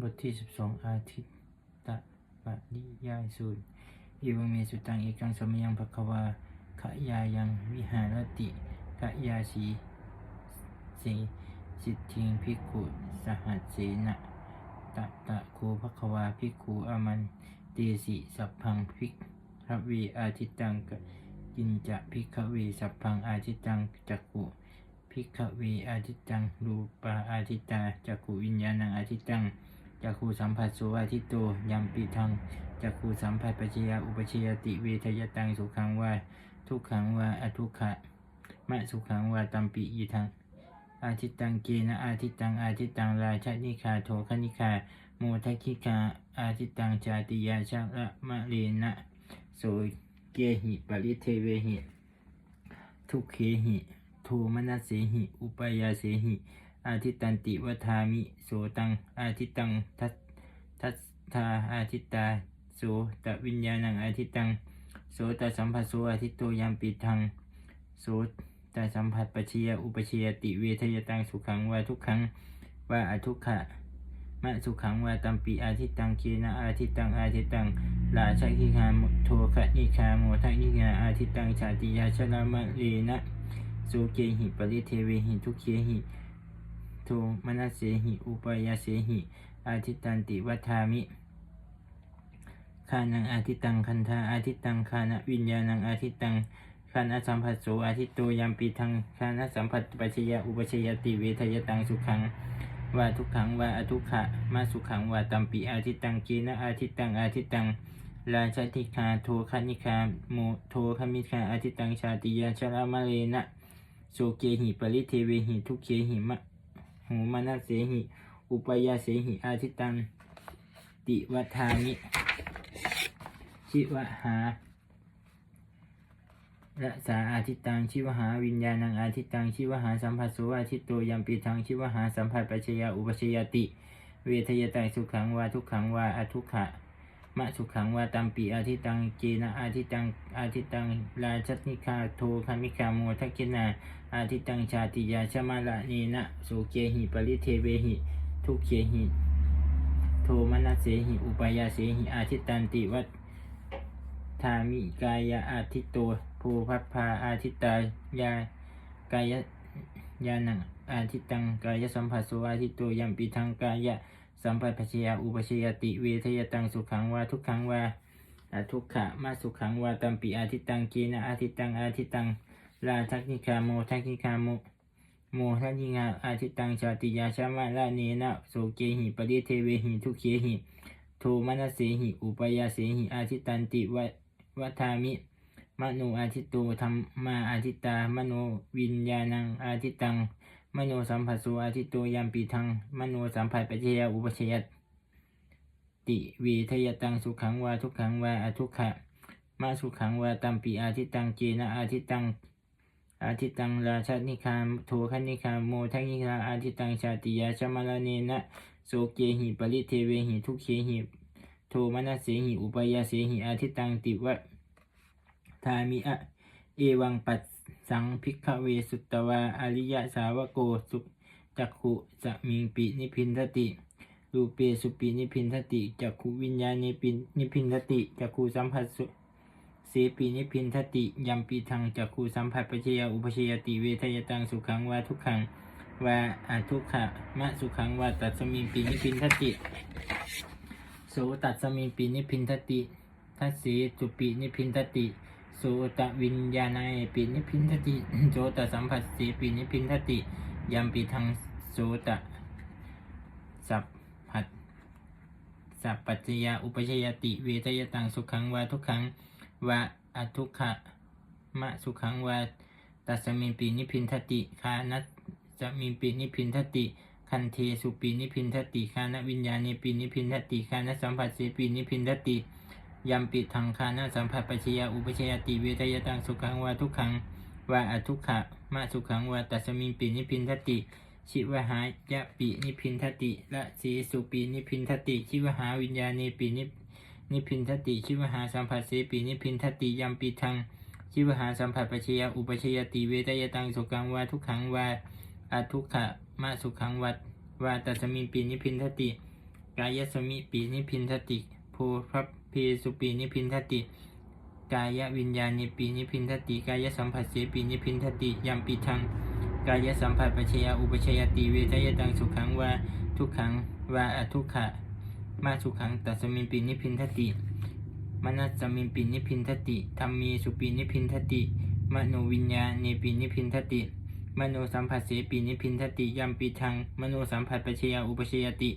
บทที่สิบสองอาทิตตะปะริยายสูตรอีวังเมสุตังเอกังสมยังภควาขยายังวิหารติขะยาสีสีสิทธิงพิกุสหัสเสนะตะตะโคภควาพิกุอามันเตสิสัพพังพิกขวีอาทิตตังกินจะพิกขวีสัพพังอาทิตตังจักขุพิกขวีอาทิตตังรูปาอาทิตตาจักขูวิญญาณังอาทิตตัง จักขูสัมผัสโสอาทิตโตยัมปีทังจักขูสัมผัสปัจจยาอุปชยติเวทยตังสุขังวาทุกขังวาอทุกขะมะสุขังวาตัมปีอีทังอาทิตตังเกนะอาทิตตังอาทิตตังราชนิคาโทคณิคาโมทัคคิคาอาทิตตังจาติยาชะละมะเรนะโสเกหิปริเทเวหิทุกเขหิโทมนัสเสหิ อุปยาเสหิ อาทิตันติวทามิโสตัง อาทิตังทัสทัสทาอาทิตาโสตวิญญาณังอาทิตังโสตสัมผัสโสอาทิตโตยัมปิทังโสตสัมผัสปัจเชยอุปเชยติเวทยตังสุขังวาทุกขังวาอทุกขะมะสุขังวาตัมปีอาทิตังเกนะอาทิตังอาทิตังลาชะคิคามุโทคะนิคาโมทันิกาอาทิตังชาติยาชลามะเลนะโสเกหิปริเทเวหิทุกเขหิ โทมนัสเสหิ อุปยาเสหิ อาทิตันติวัฏามิคานังอาทิตังคันธาอาทิตังคานะวิญญาณังอาทิตังคานะสัมผัสโสอาทิตโตยัมปีทังคานะสัมผัสปัจจยาอุปชยติเวทยตังสุขังวาทุกขังวาอทุกขะมาสุขังวาตัมปีอาทิตังเกนะอาทิตังอาทิตังราชติคาโทคณิคาโมโทคมิคาอาทิตังชาติยาชรามะเลนะโสเกหิปริเทเวหิทุกเขหิมะ หูมนัสเสหิ อุปยาเสหิ อาทิตัง ติวัฏานิ ชิวหาระสาอาทิตังชิวหาวิญญาณังอาทิตังชิวหาสัมผัสสวาทิตโตยัมปีทังชิวหาสัมผัสปัจจยาอุปชยติ เวทยตังสุขังวาทุกขังวาอทุกขะ มะสุขังวาตัมปีอาทิตังเกนะอาทิตังอาทิตังราชนิคาโทคามิคาโมทักกินาอาทิตังชาติยาชมาละเนนะโสเกหิปริเทเวหิ ทุเขหิ โทมนัสเสหิอุปยาเสหิอาทิตันติวัฏทามิกายาอาทิตโตภูพัพพาอาทิตายากายยานังอาทิตังกายสัมผัสโสอาทิตโตยัมปิทังกายะ สัมปัชยาอุปชยติเวทยตังสุขังวาทุกขังวาอาทุกขะมาสุขังวาตัมปีอาทิตังเกนะอาทิตังอาทิตังลาทักนิคาโมทักนิคาโมโมทักนิคาอาทิตังชาติยาชามาลาเนนะโสเกหิปริเทเวหิทุเขหิโทมนัสเสหิอุปยาเสหิอาทิตันติวะวัามิมโนอาทิตโตธรรมาอาทิตามโนวิญญาณังอาทิตัง มโนสัมผัสโสอาทิตโตยามปีทัง มโนสัมผัสปัจเจยอุปเชยติเวทยตังสุขังวาทุกขังวาอทุกขะมาสุขังวาตัมปีอาทิตังเจนะอาทิตังอาทิตังราชนิคามโทคนิคามโมทันิคาอาทิตังชาติยาชมาลเนนะโสเกหิปริเทเวหิทุกเขหิโทมนัสเสหิอุปยาเสหิอาทิตังติวะทามิอะเอวังปัส สังพิกเวสุตตวาอริยสาวโกสุจักขุสมิงปินิพินทติรูเปสุปินิพินทติจักขุวิญญาณิปินิพินทติจักขุสัมผัสสุเสปีนิพินทติยัมปีทังจักขุสัมผัสปัจเจยอุปชยติเวทยตังสุขังวาทุกขังวาอาทุกขะมะสุขังวาตัสมิงปีนิพินทติโสตัสมิงปีนิพินทติทัสเสสุปีนิพินทติ สตวิญญาณายปินิพินทติโสตสัมผัสสีปินิพินทติยัมปีทังโสตสัพพัทสัพปัจจยาอุปชยติเวทยตังสุขังวาทุกขังวาอทุกขะมะสุขังวาตัสมินปีนิพินทติคานัสจะมีปีนิพินทติคันเทสุปีนิพินทติคานวิญญาณีปีนิพินทติคานสัมผัสสีปีนิพินทติ ยัมปิทังคานาสัมผัสปัจจยาอุปชยติเวทยตังสุขังวาทุกขังวาอทุกขะมาสุขังวาตัสมิงปินิพินทติ ชิวหายะปินิพินทติละสีสุปีนิพินทติ ชิวหาวิญญาณีปีนินิพินทติ ชิวหาสัมผัสเสปีนิพินทติยัมปิทังชิวหาสัมผัสปัจจยาอุปชยติเวทยตังสุขังวาทุกขังวาอทุกขะมาสุขังวัดวาตัสมิงปีนิพินทติกายสมิปีนิพินทติโพพระ เพสุปีนิพินทติ กายวิญญาณิปีนิพินทติกายสัมผัสเสปีนิพินทติยัมปีทังกายสัมผัสปัจฉยาอุปชยติเวทยตังสุขังวาทุกขังวาอทุกขะมาสุขังตัสมินปีนิพินทติมนัสสมินปีนิพินทติธรรมีสุปีนิพินทติมโนวิญญาณปีนิพินทติมโนสัมผัสเสปีนิพินทติยัมปีทังมโนสัมผัสปัจฉยาอุปชยติ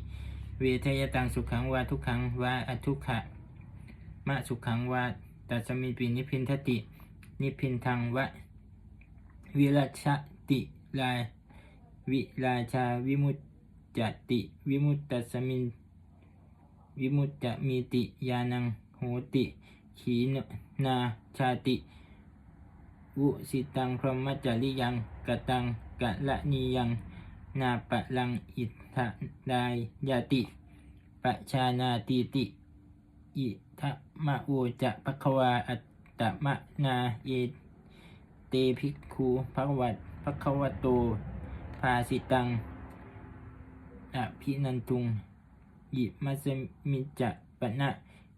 เวทยตังสุขังวาทุกขังวาอทุกขะ มะสุขังวาตัสมินปีนิพินทติ นิพินทังวะ วิรัชติลาวิราชาวิมุตจติ วิมุตตัสมิน วิมุตจะมีติยานังโหติ ขีนนาชาติ วุสิตังพรหมจริยังกตังกะละนียังนาปะลังอิทธดายยาติปะชานาติติอิ ทะมะโอจะภควาอัตตมะนาเยเตภิกขุภวัตภควโตภาสิตังอภินันทุงยิมัสมิจะปะนะ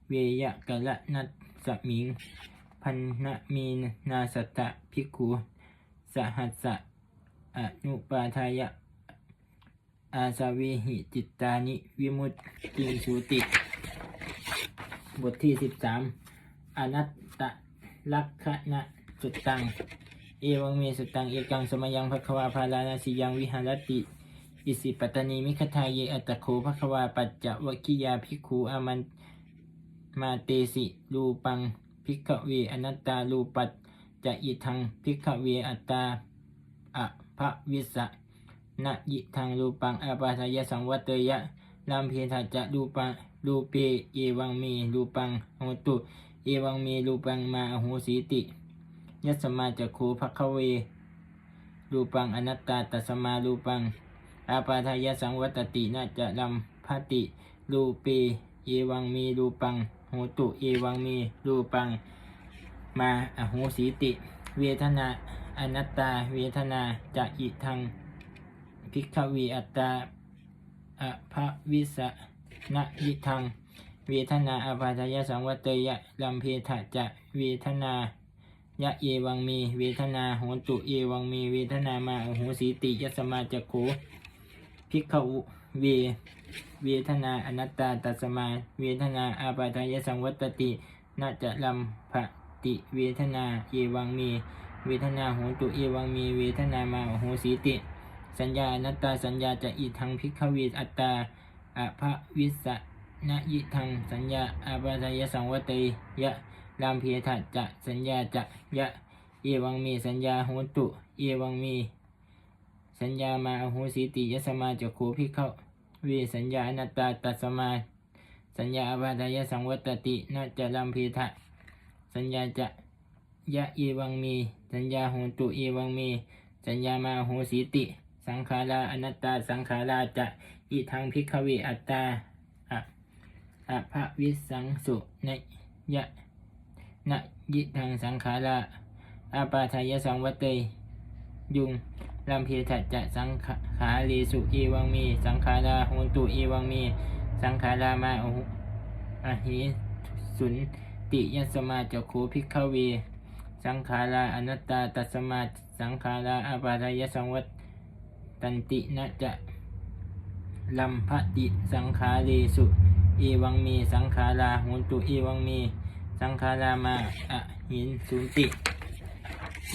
เวยะกะละนัสสมิง พันนะมีนาสตะภิกขุสหัสสะอนุปาทายะอาสาวิหิจิตตานิวิมุตติสุติ บทที่สิบสามอนัตตลักขณะสุตตัง เอวังเมสุตตัง เอกังสมยังภควาภาลานาสิยังวิหารติ อิสิปตนีมิคทายเยอัตโคภควาปัจจวคิยาภิกขุอามันมาเตสิรูปังภิกขเวอนัตตารูปัจจะอิทังภิกขเวอัตตาอะภะวิสะนะยิทางรูปังอาปาทายสังวัตเตยะลามเพียทัจจะรูปัง รูเปเอวังมีรูปังโหตุเอวังมีรูปังมาอโหสีติยัสมาจะโคภคเวรูปังอนัตตาตัสมารูปัง อาปาทายสังวัตตินาจะลำพัติรูเปเอวังมีรูปังโหตุเอวังมีรูปัง มาอโหสีติ เวทนาอนัตตาเวทนาจะอิทังภิกขวีอัตตาอภวิสะ นะยิทังเวทนาอาภาทายสังวเตยะลัมเพทะจะเวทนายะเยวังมี เวทนาโหตุเยวังมี เวทนามาโอโหสีติยัสมาจักโขภิกขวเว เวทนาอนัตตาตัสมา เวทนาอาปาทายสังวัตตินาจะลัมภติเวทนาเยวังมี เวทนาโหตุเยวังมี เวทนามาโอโหสีติ สัญญาอนัตตาสัญญาจะอิทังพิกขวีอัตตา อภวิสะนะยิทังสัญญาอาปาทยสังวัตติยะลามเพทัจจะสัญญาจะยะเอวังมีสัญญาโหตุเอวังมี สัญญามาโหสิติยสมาจะโคพิกขวีสัญญาอนัตตาตัสมา สัญญาอาปาทยสังวัตตินะจะลามเพทะสัญญาจะยะเอวังมี สัญญาโหตุเอวังมี สัญญามาโหสิติ สังขาราอนัตตาสังขาราจะ อิทังพิกขวีอัตตาอะอะภะวิสังสุนยะนยิทังสังขาราอาปาทายสังวัตเตยยุงลำเพทัจจะสังขารีสุเอวังมี สังขาราโหตุเอวังมี สังขารามาโออะหิสุนติยัสสมาจโคพิกขวีสังขาราอนัตตาตัสสมาสังขาราอาปาทายสังวัตตันตินะจะ ลัมพติสังขารีสุเอวังมีสังขาราโหตุเอวังมีสังขารามาอะหินสุนติ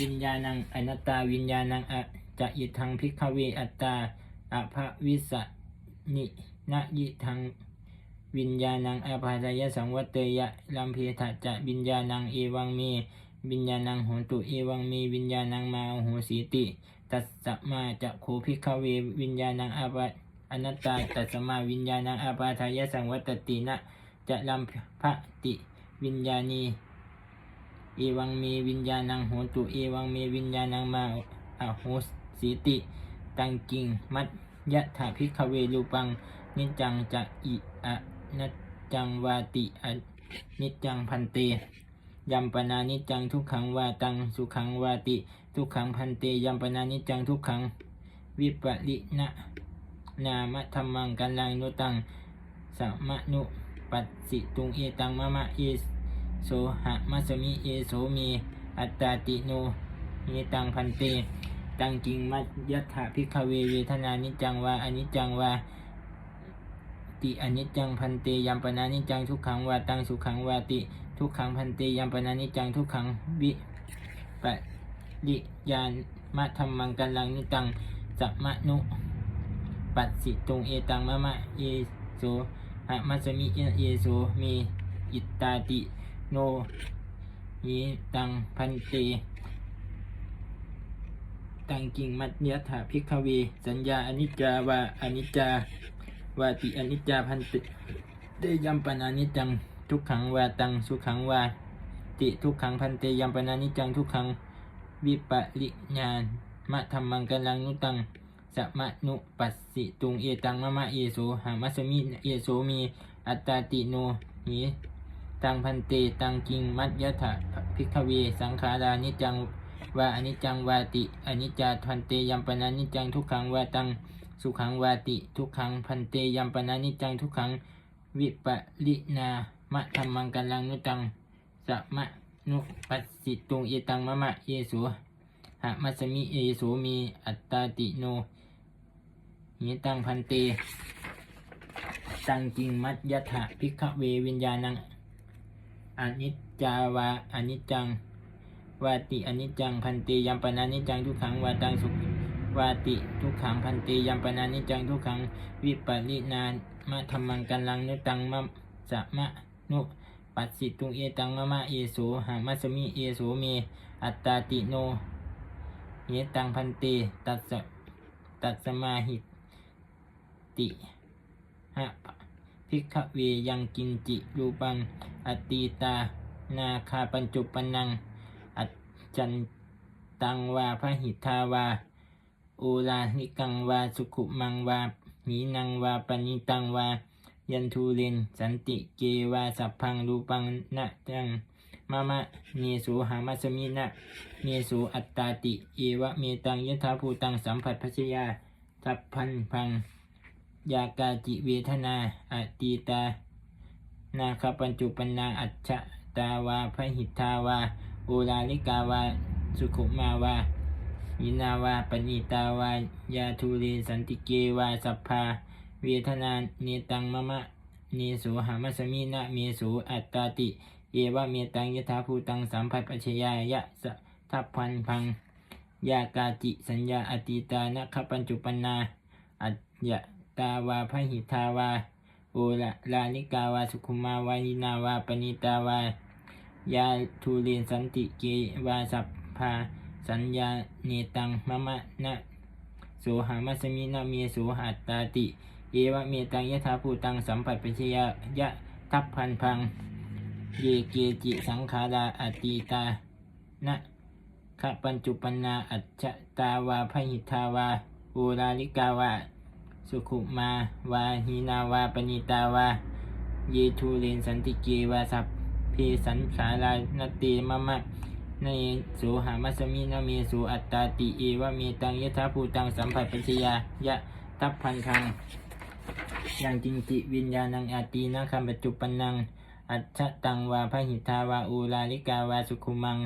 วิญญาณังอนัตตาวิญญาณังอะจะยิทังพิกเวอัตตาอะภะวิสนินะยิทังวิญญาณังอภาทายสังวัตเตยะลัมเพทะจะวิญญาณังเอวังมีวิญญาณังโหตุเอวังมีวิญญาณังมาโอโหสีติ ตัสสะมาจะโคพิกเววิญญาณังอาภา อนัตตาตัสมาวิญญาณังอาภาทายสังวัตตินะจะลัมพะติวิญญาณีเอวังมีวิญญาณังโหตุเอวังมีวิญญาณังมาอะโหสีติตังกิงมัดยะถาพิกเวรูปัง นิจังจะอิอะนัจจังวาติอนิจังพันเตยัมปนานิจังทุกขังวาตังสุขังวาติ ทุกขังพันเตยัมปนานิจจังทุกขังวิปริณะ นามธรรมังกัลลังนุตังสัมมนุปัสสิตุงเอตังมะมะเอโสหะมัสมิเอโสมีอัตตาติโนเอตังพันเต ตังกิงมัจยัตถะพิกเวเวทนานิจังวาอนิจังวาติอนิจจังพันเตยัมปนานิจังทุกขังวาตังสุขังวาติทุกขังพันเตยัมปนานิจังทุกขังวิปะยิยานมะธรรมังกัลลังนิตังสัมมนุ ปัสสิตุงเอตังมะมะเอโสหะมัสมิเอโสมีอิตาติโนเยตังพันเตตังกิงมัดยถาพิกขเว สัญญาอนิจจาวาอนิจจาวาติอนิจจาพันติได้ยัมปนานิจจังทุกขังวาตังสุขังวาติทุกขังพันเตยัมปนานิจจังทุกขังวิปริญาณมะธรรมังกัลังนุตัง สัมนุปัสสิตุงเอตังมะมะเอโสหามัสมิเอโสมีอัตตาติโนหิตังพันเตตังกิงมัดยถาพิกขเวสังขารานิจังวาอนิจังวาติอนิจจาพันเตยัมปนานิจังทุกขังวาตังสุขังวาติทุกขังพันเตยัมปนานิจังทุกขังวิปลินามะธรรมังกัลลังนุตังสัมะนุปัสสิตุงเอตังมะมะเยสุหะมัสมิเยสุมีอัตตาติโน หิตังพันเต ตังกิงมัจยถะพิกเววิญญาณังอนิจจาวาอนิจจัง วาติอนิจจังพันเตยัมปนานิจจังทุกขังวาตังสุขวาติทุกขังพันเตยัมปนานิจจังทุกขังวิปรินานมะธรรมังกัลลังนุตังมะสะมะนุปัสสิตุงเอตังมะมะเอโสหามัสมิเอโสเมอัตตาติโนเยตังพันเตตัสสตัสสมาหิต หะพิกขเวยังกินจิรูปังอตีตา นาคาปัญจุปนัง อัจจันตังวาพระหิทาวาโอลานิกังวา สุขุมังวาหีนังวาปณิตังวา ยันทูเรนสันติเกวาสัพพังรูปังนะจังมะมะเนสูหามัสมินะเนสูอัตตาติ เอวะเมตังยถาภูตังสัมผัสพัชยาทัพพันพัง ยากาจิเวทนาอตีตา นาคปัญจุปนาอัจฉตาวาพระหิทาวาโอลาลิกาวา สุขุมาวายินาวาปณิตาวา ยาทูเรสันติเกวาสัพพา เวทนาเนตังมะมะเนสุหามัสมินะเมสุอัตตาติ เอวะเมตังยถาภูตังสัมผัสปัจฉยายะสทัพพันพัง ยากาจิสัญญาอติตานะคปัญจุปนาอัจย ตาวาพหิทาวาโอละลาลิกาวาสุขุมาวายินาวาปณิตาวายาทูเรนสันติเกวาสัพพาสัญญาเนตังมะมะนะโสหามัสมินะเมโสหัตตาติ เอวะเมตังยถาภูตังสัมผัสปัญชยายะทัพพันพัง เยเกจิสังขาราอติตานะขะปัญจุปนาอัจฉตาวาพหิทาวาโอลาลิกาวา สุขุมาวาหินาวาปณิตาวาเยทูเรนสันติเกวาสัพเพสันขาลานเตมะมะในสุหามัสมินาเมสุอัตตาติเอวะเมตังยถาภูตังสัมผัสปัญชยายะทัพพันธังอยังจิงจิวิญญาณังอาตีนะคัมปัจจุปนัง อัจฉตังวาพหิทาวาอุลาลิกาวาสุขุมัง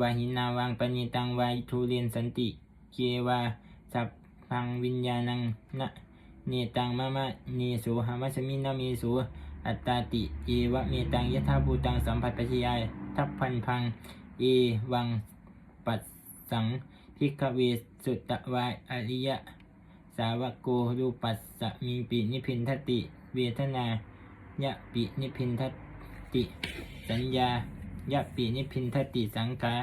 วาหินาวังปณิตังวาทูเรนสันติเกวาสัพพังวิญญาณังนะ เนตังมะมะเนสุหามัสมินาเมสุอัตตาติเอวะเมตังยถาภูตังสัมผัสปัจจยายทัพพันพังเอวังปัสสังพิกเวสุตวายอริยะ สาวกโกรูปัสสมีปินิพินทติ เวทนายะปินิพินทติ สัญญายะปินิพินทติสังขา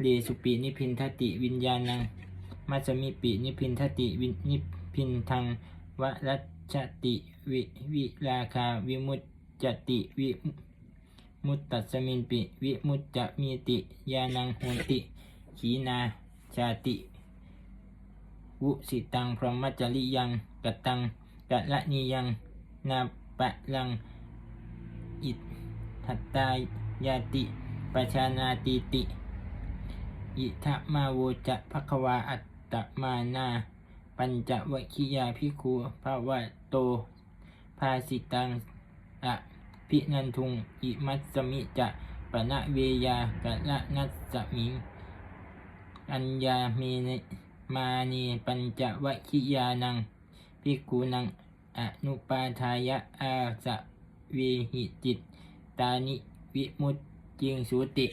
เรสุปินิพินทติวิญญาณังมัสมิปินิพินทติวินิพินทัง วรัชติวิวิราคาวิมุตจติวิมุตตัสมินปิวิมุตจะมีติยานังโหติ ขีนาชาติ วุสิตังพรหมจริยังกตังกะละนียังนาปะลังอิทัตตายาติปชานาติติ อิทะมาโวจะภควาอัตตมานา ปัญจวคิยาพิคูภาวะโต ภาสิตังอะพินันทุง อิมัสสมิจะปะนะเวยากะละนัสมิง อัญญาเมนมานีปัญจวัคคิยานังภิกขุนังอนุปาทายะอาสะเวหิจิต ตานิวิมุตติงสุติ